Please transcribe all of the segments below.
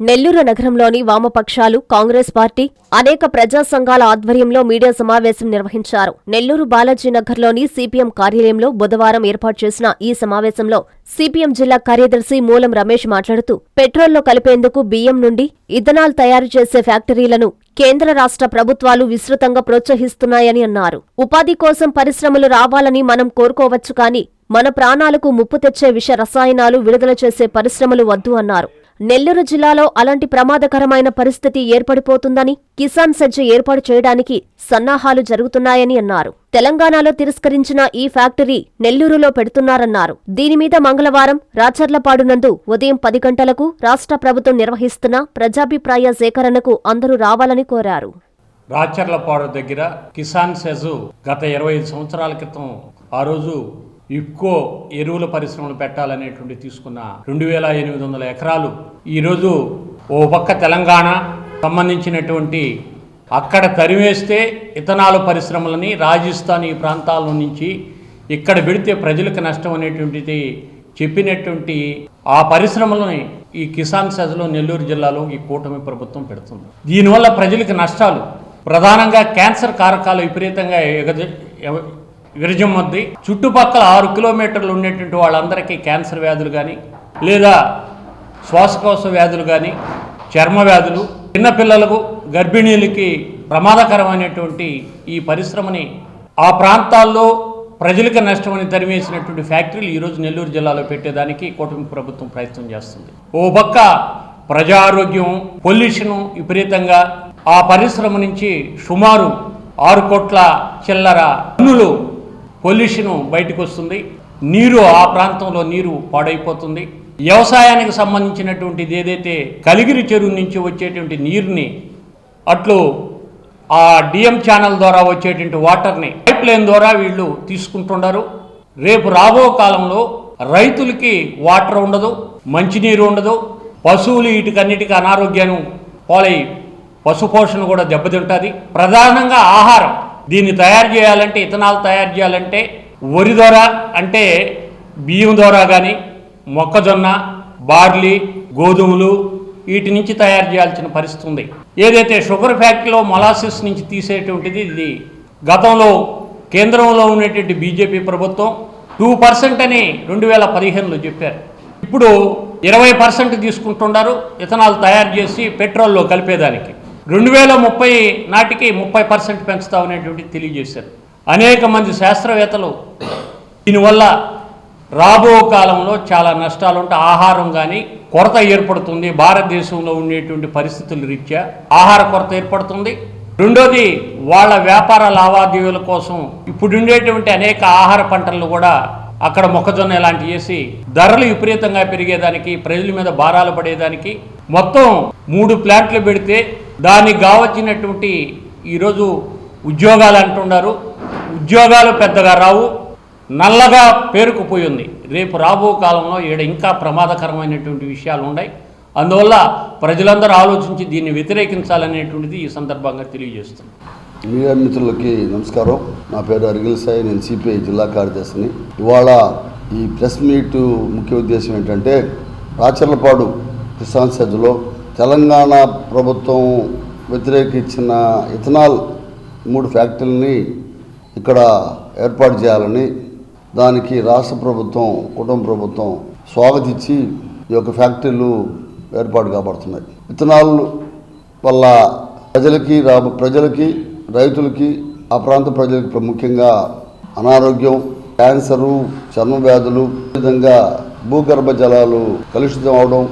నెల్లూరు నగరంలోని వామపక్షాలు కాంగ్రెస్ పార్టీ అనేక ప్రజా సంఘాల ఆధ్వర్యంలో మీడియా సమావేశం నిర్వహించారు. నెల్లూరు బాలాజీనగర్లోని సిపిఎం కార్యాలయంలో బుధవారం ఏర్పాటు చేసిన ఈ సమావేశంలో సిపిఎం జిల్లా కార్యదర్శి మూలం రమేష్ మాట్లాడుతూ పెట్రోల్లో కలిపేందుకు బియ్యం నుండి ఇథనాల్ తయారు చేసే ఫ్యాక్టరీలను కేంద్ర రాష్ట్ర ప్రభుత్వాలు విస్తృతంగా ప్రోత్సహిస్తున్నాయని అన్నారు. ఉపాధి కోసం పరిశ్రమలు రావాలని మనం కోరుకోవచ్చు కానీ మన ప్రాణాలకు ముప్పు తెచ్చే విష రసాయనాలు విడుదల చేసే పరిశ్రమలు వద్దు అన్నారు. నెల్లూరు జిల్లాలో అలాంటి ప్రమాదకరమైన పరిస్థితి ఏర్పడిపోతుందని కిసాన్ సజ్జ ఏర్పాటు చేయడానికి సన్నాహాలు జరుగుతున్నాయని అన్నారు. తెలంగాణలో తిరస్కరించిన ఈ ఫ్యాక్టరీ నెల్లూరులో పెడుతున్నారన్నారు. దీని మీద మంగళవారం రాచర్లపాడు నందు ఉదయం పది గంటలకు రాష్ట్ర ప్రభుత్వం నిర్వహిస్తున్న ప్రజాభిప్రాయ సేకరణకు అందరూ రావాలని కోరారు. రాచర్లపాడు దగ్గర కిసాన్ సెజు గత ఇరవై సంవత్సరాల క్రితం ఆ రోజు ఎక్కువ ఎరువుల పరిశ్రమలు పెట్టాలనేటువంటి తీసుకున్న రెండు వేల ఎనిమిది వందల ఎకరాలు ఈరోజు ఓ పక్క తెలంగాణ సంబంధించినటువంటి అక్కడ తరివేస్తే ఇథనాలు పరిశ్రమలని రాజస్థాన్ ఈ ప్రాంతాల నుంచి ఇక్కడ పెడితే ప్రజలకు నష్టం అనేటువంటిది చెప్పినటువంటి ఆ పరిశ్రమలని ఈ కిసాన్ సెజ్లో నెల్లూరు జిల్లాలో ఈ కూటమి ప్రభుత్వం పెడుతుంది. దీనివల్ల ప్రజలకు నష్టాలు. ప్రధానంగా క్యాన్సర్ కారకాలు విపరీతంగా ఎగజ ఎవ- విరజమ్మద్ది చుట్టుపక్కల ఆరు కిలోమీటర్లు ఉండేటువంటి వాళ్ళందరికీ క్యాన్సర్ వ్యాధులు కానీ లేదా శ్వాసకోశ వ్యాధులు కానీ చర్మ వ్యాధులు చిన్నపిల్లలకు గర్భిణీలకి ప్రమాదకరమైనటువంటి ఈ పరిశ్రమని ఆ ప్రాంతాల్లో ప్రజలకు నష్టమని తరిమేసినటువంటి ఫ్యాక్టరీలు ఈరోజు నెల్లూరు జిల్లాలో పెట్టేదానికి కూటమి ప్రభుత్వం ప్రయత్నం చేస్తుంది. ఓ పక్క ప్రజా ఆరోగ్యం పొల్యూషను విపరీతంగా ఆ పరిశ్రమ నుంచి సుమారు ఆరు కోట్ల చిల్లర పన్నులు పొల్యూషన్ బయటకు వస్తుంది నీరు ఆ ప్రాంతంలో నీరు పాడైపోతుంది. వ్యవసాయానికి సంబంధించినటువంటిది ఏదైతే కలిగిరి చెరువు నుంచి వచ్చేటువంటి నీరుని అట్లు ఆ డిఎం ఛానల్ ద్వారా వచ్చేటువంటి వాటర్ని పైప్ లైన్ ద్వారా వీళ్ళు తీసుకుంటున్నారు రేపు రాబో కాలంలో రైతులకి వాటర్ ఉండదు మంచినీరు ఉండదు పశువులు వీటికన్నిటికీ అనారోగ్యాన్ని పాలై పశుపోషణ కూడా దెబ్బతింటుంది. ప్రధానంగా ఆహారం. దీన్ని తయారు చేయాలంటే ఇథనాల్ తయారు చేయాలంటే వరి ద్వారా అంటే బియ్యం ద్వారా కానీ మొక్కజొన్న బార్లీ గోధుమలు వీటి నుంచి తయారు చేయాల్సిన పరిస్థితి ఉంది. ఏదైతే షుగర్ ఫ్యాక్టరీలో మొలాసిస్ నుంచి తీసేటువంటిది ఇది గతంలో కేంద్రంలో ఉన్నటువంటి బీజేపీ ప్రభుత్వం టూ పర్సెంట్ అని రెండు వేల పదిహేనులో చెప్పారు. ఇప్పుడు ఇరవై పర్సెంట్ తీసుకుంటున్నారు ఇథనాల్ తయారు చేసి పెట్రోల్లో కలిపేదానికి. రెండు వేల ముప్పై నాటికి ముప్పై పర్సెంట్ పెంచుతామనేటువంటిది తెలియజేశారు. అనేక మంది శాస్త్రవేత్తలు దీనివల్ల రాబో కాలంలో చాలా నష్టాలు ఉంటాయి. ఆహారం కానీ కొరత ఏర్పడుతుంది. భారతదేశంలో ఉండేటువంటి పరిస్థితుల రీత్యా ఆహార కొరత ఏర్పడుతుంది. రెండోది వాళ్ళ వ్యాపార లావాదేవీల కోసం ఇప్పుడు ఉండేటువంటి అనేక ఆహార పంటలను కూడా అక్కడ మొక్కజొన్న ఇలాంటివి వేసి ధరలు విపరీతంగా పెరిగేదానికి ప్రజల మీద భారాలు పడేదానికి మొత్తం మూడు ప్లాంట్లు పెడితే దానికి కావచ్చినటువంటి ఈరోజు ఉద్యోగాలు అంటున్నారు. ఉద్యోగాలు పెద్దగా రావు. నల్లగా పేరుకుపోయి ఉంది రేపు రాబో కాలంలో ఈడ ఇంకా ప్రమాదకరమైనటువంటి విషయాలు ఉన్నాయి. అందువల్ల ప్రజలందరూ ఆలోచించి దీన్ని వ్యతిరేకించాలనేటువంటిది ఈ సందర్భంగా తెలియజేస్తుంది మీడియా మిత్రులకి నమస్కారం. నా పేరు అరిగిల్ సాయి. నేను సిపిఐ జిల్లా కార్యదర్శిని. ఇవాళ ఈ ప్రెస్ మీట్ ముఖ్య ఉద్దేశం ఏంటంటే రాచర్లపాడు కిసాన్ తెలంగాణ ప్రభుత్వం వ్యతిరేకించిన ఇథనాల్ మూడు ఫ్యాక్టరీలని ఇక్కడ ఏర్పాటు చేయాలని దానికి రాష్ట్ర ప్రభుత్వం కుటుంబ ప్రభుత్వం స్వాగతించి ఈ యొక్క ఫ్యాక్టరీలు ఏర్పాటు కాబడుతున్నాయి. ఇథనాల్ వల్ల ప్రజలకి రా ప్రజలకి రైతులకి ఆ ప్రాంత ప్రజలకి ముఖ్యంగా అనారోగ్యం క్యాన్సరు చర్మ వ్యాధులు ఈ విధంగా భూగర్భ జలాలు కలుషితం అవడం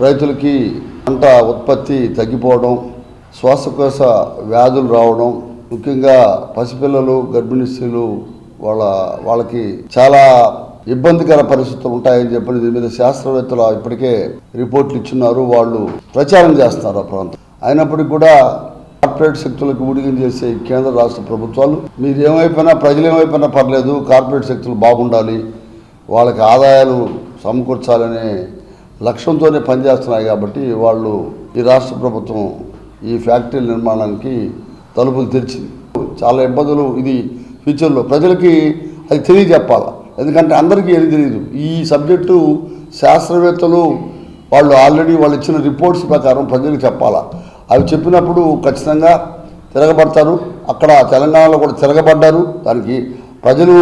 రైతులకి పంట ఉత్పత్తి తగ్గిపోవడం శ్వాసకోశ వ్యాధులు రావడం ముఖ్యంగా పసిపిల్లలు గర్భిణీ స్త్రీలు వాళ్ళ వాళ్ళకి చాలా ఇబ్బందికర పరిస్థితులు ఉంటాయని చెప్పి దీని మీద శాస్త్రవేత్తలు ఇప్పటికే రిపోర్ట్లు ఇచ్చున్నారు. వాళ్ళు ప్రచారం చేస్తున్నారు ఆ ప్రాంతం. అయినప్పటికీ కూడా కార్పొరేట్ శక్తులకు ఊడిగం చేసే కేంద్ర రాష్ట్ర ప్రభుత్వాలు మీరు ఏమైపోయినా ప్రజలు ఏమైపోయినా పర్లేదు కార్పొరేట్ శక్తులు బాగుండాలి వాళ్ళకి ఆదాయాలు సమకూర్చాలనే లక్ష్యంతోనే పనిచేస్తున్నాయి కాబట్టి వాళ్ళు ఈ రాష్ట్ర ప్రభుత్వం ఈ ఫ్యాక్టరీ నిర్మాణానికి తలుపులు తెరిచింది. చాలా ఇబ్బందులు ఇది ఫ్యూచర్లో. ప్రజలకి అది తెలియజెప్పాలి? ఎందుకంటే అందరికీ ఏది తెలియదు ఈ సబ్జెక్టు శాస్త్రవేత్తలు వాళ్ళు ఆల్రెడీ వాళ్ళు ఇచ్చిన రిపోర్ట్స్ ప్రకారం ప్రజలకు చెప్పాలా? అవి చెప్పినప్పుడు ఖచ్చితంగా తిరగబడతారు. అక్కడ తెలంగాణలో కూడా తిరగబడ్డారు. దానికి ప్రజలు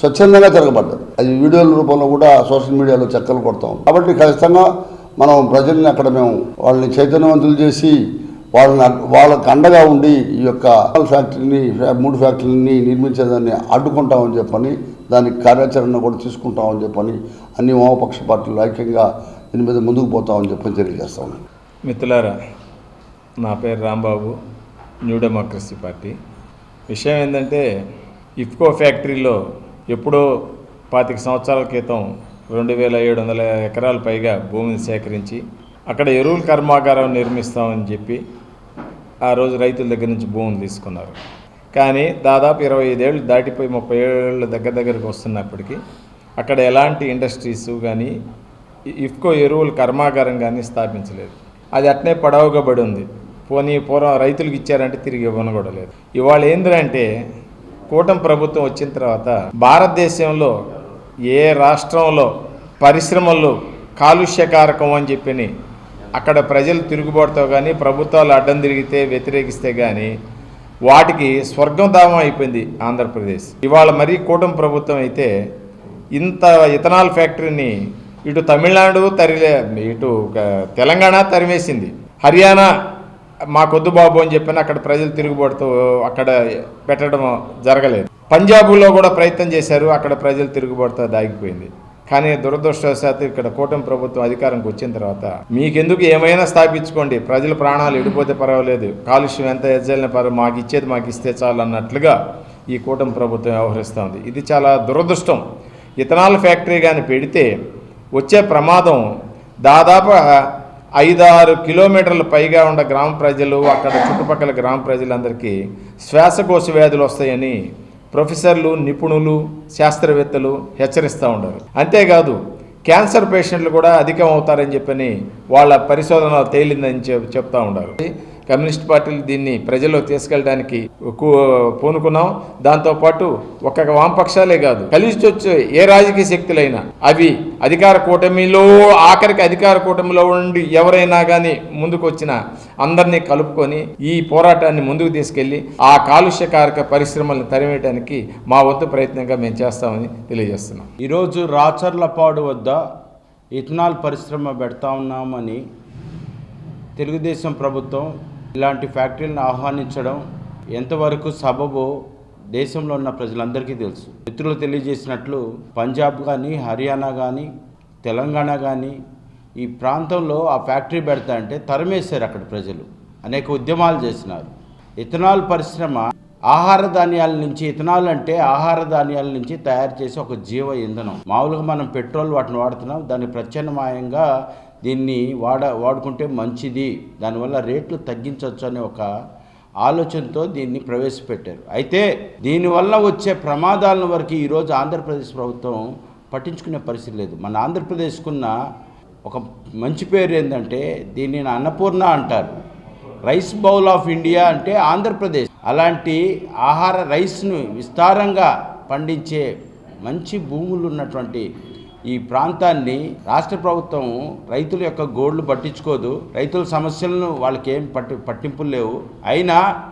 స్వచ్ఛందంగా తిరగబడ్డారు. అది వీడియోల రూపంలో కూడా సోషల్ మీడియాలో చక్కలు కొడతాం కాబట్టి ఖచ్చితంగా మనం ప్రజల్ని అక్కడ మేము వాళ్ళని చైతన్యవంతులు చేసి వాళ్ళని వాళ్ళకు అండగా ఉండి ఈ యొక్క ఫ్యాక్టరీని మూడు ఫ్యాక్టరీని నిర్మించేదాన్ని అడ్డుకుంటామని చెప్పని దానికి కార్యాచరణ కూడా తీసుకుంటామని చెప్పని అన్ని వామపక్ష పార్టీలు ఐక్యంగా దీని మీద ముందుకు పోతామని చెప్పని తెలియజేస్తా మిత్రులారా నా పేరు రాంబాబు న్యూ డెమోక్రసీ పార్టీ. విషయం ఏంటంటే ఇఫ్కో ఫ్యాక్టరీలో ఎప్పుడో పాతిక సంవత్సరాల క్రితం రెండు వేల ఏడు వందల ఎకరాల పైగా భూమిని సేకరించి అక్కడ ఎరువుల కర్మాగారం నిర్మిస్తామని చెప్పి ఆ రోజు రైతుల దగ్గర నుంచి భూములు తీసుకున్నారు. కానీ దాదాపు ఇరవై ఐదేళ్ళు దాటిపోయి ముప్పై ఏళ్ళ దగ్గర దగ్గరకు వస్తున్నప్పటికీ అక్కడ ఎలాంటి ఇండస్ట్రీస్ కానీ ఇఫ్కో ఎరువుల కర్మాగారం కానీ స్థాపించలేదు. అది అట్నే పడవగా పడి ఉంది. పోనీ పూర్వం రైతులకు ఇచ్చారంటే తిరిగి ఇవ్వను కూడా లేదు. ఇవాళ ఏంటంటే కూటమి ప్రభుత్వం వచ్చిన తర్వాత భారతదేశంలో ఏ రాష్ట్రంలో పరిశ్రమలు కాలుష్యకారకం అని చెప్పిని అక్కడ ప్రజలు తిరుగుబాటుతో కానీ ప్రభుత్వాలు అడ్డం తిరిగితే వ్యతిరేకిస్తే కానీ వాటికి స్వర్గం దామం అయిపోయింది ఆంధ్రప్రదేశ్. ఇవాళ మరీ కూటమి ప్రభుత్వం అయితే ఇంత ఇథనాల్ ఫ్యాక్టరీని ఇటు తమిళనాడు తరిలే ఇటు తెలంగాణ తరిమేసింది. హర్యానా మాకొద్దు బాబు అని చెప్పిన అక్కడ ప్రజలు తిరుగుబడుతూ అక్కడ పెట్టడం జరగలేదు. పంజాబులో కూడా ప్రయత్నం చేశారు అక్కడ ప్రజలు తిరుగుబాటుతో దాగిపోయింది. కానీ దురదృష్టవశాత్తు ఇక్కడ కూటమి ప్రభుత్వం అధికారంకి వచ్చిన తర్వాత మీకెందుకు ఏమైనా స్థాపించుకోండి ప్రజల ప్రాణాలు ఎడిపోతే పర్వాలేదు కాలుష్యం ఎంత ఎజ్జలిన పర్వ మాకు ఇచ్చేది మాకు ఇస్తే చాలు అన్నట్లుగా ఈ కూటమి ప్రభుత్వం వ్యవహరిస్తుంది. ఇది చాలా దురదృష్టం. ఇథనాల్ ఫ్యాక్టరీ కానీ పెడితే వచ్చే ప్రమాదం దాదాపు ఐదారు కిలోమీటర్ల పైగా ఉన్న గ్రామ ప్రజలు అక్కడ చుట్టుపక్కల గ్రామ ప్రజలందరికీ శ్వాసకోశ వ్యాధులు వస్తాయని ప్రొఫెసర్లు నిపుణులు శాస్త్రవేత్తలు హెచ్చరిస్తూ ఉండాలి అంతేకాదు క్యాన్సర్ పేషెంట్లు కూడా అధికం అవుతారని చెప్పని వాళ్ళ పరిశోధన తేలిందని చెప్ చెప్తా ఉండాలి కమ్యూనిస్ట్ పార్టీలు దీన్ని ప్రజల్లో తీసుకెళ్ళడానికి పూనుకున్నాం. దాంతోపాటు ఒక్క వామపక్షాలే కాదు కలిసి వచ్చే ఏ రాజకీయ శక్తులైనా అవి అధికార కూటమిలో ఆఖరికి అధికార కూటమిలో ఉండి ఎవరైనా కానీ ముందుకు వచ్చినా అందరినీ కలుపుకొని ఈ పోరాటాన్ని ముందుకు తీసుకెళ్ళి ఆ కాలుష్యకారక పరిశ్రమలను తరిమేయడానికి మా వంతు ప్రయత్నంగా మేము చేస్తామని తెలియజేస్తున్నాం. ఈరోజు రాచర్లపాడు వద్ద ఇథనాల్ పరిశ్రమ పెడతా ఉన్నామని తెలుగుదేశం ప్రభుత్వం ఇలాంటి ఫ్యాక్టరీలను ఆహ్వానించడం ఎంతవరకు సబబో దేశంలో ఉన్న ప్రజలందరికీ తెలుసు. మిత్రులు తెలియజేసినట్లు పంజాబ్ కానీ హర్యానా కానీ తెలంగాణ కానీ ఈ ప్రాంతంలో ఆ ఫ్యాక్టరీ పెడతా అంటే తరమేశారు అక్కడ ప్రజలు. అనేక ఉద్యమాలు చేసినారు. ఇథనాల్ పరిశ్రమ ఆహార ధాన్యాల నుంచి ఇథనాల్ అంటే ఆహార ధాన్యాల నుంచి తయారు చేసే ఒక జీవ ఇంధనం. మామూలుగా మనం పెట్రోల్ వాటిని వాడుతున్నాం దాన్ని ప్రత్యామ్నాయంగా దీన్ని వాడ వాడుకుంటే మంచిది. దానివల్ల రేట్లు తగ్గించవచ్చు అనే ఒక ఆలోచనతో దీన్ని ప్రవేశపెట్టారు. అయితే దీనివల్ల వచ్చే ప్రమాదాలను వరకు ఈరోజు ఆంధ్రప్రదేశ్ ప్రభుత్వం పట్టించుకునే పరిస్థితి లేదు. మన ఆంధ్రప్రదేశ్కున్న ఒక మంచి పేరు ఏంటంటే దీనిని అన్నపూర్ణ అంటారు. రైస్ బౌల్ ఆఫ్ ఇండియా అంటే ఆంధ్రప్రదేశ్. అలాంటి ఆహార రైస్ను విస్తారంగా పండించే మంచి భూములు ఉన్నటువంటి ఈ ప్రాంతాన్ని రాష్ట్ర ప్రభుత్వం రైతుల యొక్క గోళ్ళు పట్టించుకోదు. రైతుల సమస్యలను వాళ్ళకి ఏం పట్టి పట్టింపులు లేవు. అయినా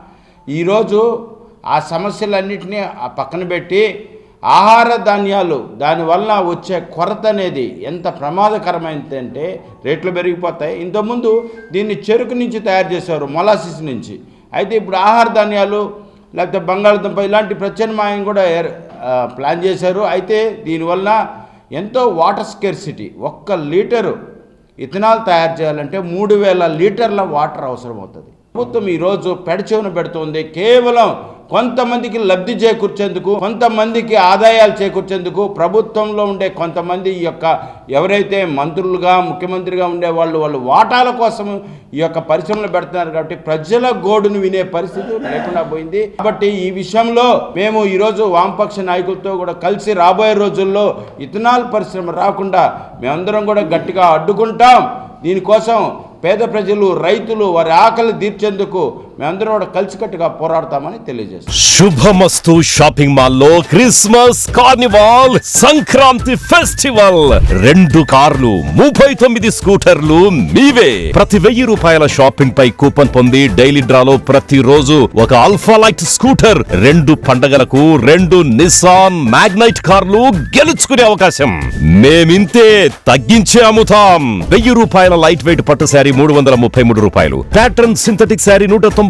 ఈరోజు ఆ సమస్యలన్నింటినీ ఆ పక్కన పెట్టి ఆహార ధాన్యాలు దానివల్ల వచ్చే కొరత అనేది ఎంత ప్రమాదకరమైనది అంటే రేట్లు పెరిగిపోతాయి. ఇంతకుముందు దీన్ని చెరుకు నుంచి తయారు చేసేవారు మొలాసిస్ నుంచి. అయితే ఇప్పుడు ఆహార ధాన్యాలు లేకపోతే బంగాళదుంప ఇలాంటి ప్రత్యామ్నాయం కూడా ఏర్- ప్లాన్ చేశారు. అయితే దీనివల్ల ఎంతో వాటర్ స్కెర్సిటీ. ఒక్క లీటరు ఇథనాల్ తయారు చేయాలంటే మూడు వేల లీటర్ల వాటర్ అవసరం అవుతుంది ప్రభుత్వం ఈరోజు పెడచెవును పెడుతుంది. కేవలం కొంతమందికి లబ్ధి చేకూర్చేందుకు కొంతమందికి ఆదాయాలు చేకూర్చేందుకు ప్రభుత్వంలో ఉండే కొంతమంది ఈ యొక్క ఎవరైతే మంత్రులుగా ముఖ్యమంత్రిగా ఉండే వాళ్ళు వాళ్ళు వాటాల కోసం ఈ యొక్క పరిశ్రమలు పెడుతున్నారు కాబట్టి ప్రజల గోడును వినే పరిస్థితి లేకుండా పోయింది. కాబట్టి ఈ విషయంలో మేము ఈరోజు వామపక్ష నాయకులతో కూడా కలిసి రాబోయే రోజుల్లో ఇథనాల్ పరిశ్రమ రాకుండా మేమందరం కూడా గట్టిగా అడ్డుకుంటాం. దీనికోసం పేద ప్రజలు రైతులు వారి ఆకలి తీర్చేందుకు మేమందరం కూడా కలిసికట్టుగా పోరాడతామని తెలియజేస్తాం. శుభమస్తు షాపింగ్ మాల్లో క్రిస్మస్ కార్నివాల్ సంక్రాంతి ఫెస్టివల్. రెండు కార్లు ముప్పై తొమ్మిది స్కూటర్లు మీవే. ప్రతి వెయ్యి రూపాయల షాపింగ్ పై కూపన్ పొంది డైలీ డ్రాలో ప్రతి రోజు ఒక అల్ఫా లైట్ స్కూటర్ రెండు పండగలకు రెండు నిస్సాన్ మ్యాగ్నైట్ కార్లు గెలుచుకునే అవకాశం. మేమింతే తగ్గించే అమ్ముతాం. వెయ్యి రూపాయల లైట్ వెయిట్ పట్టు శారీ మూడు వందల ముప్పై మూడు రూపాయలు. ప్యాటర్న్ సింథటిక్ శారీ నూట తొంభై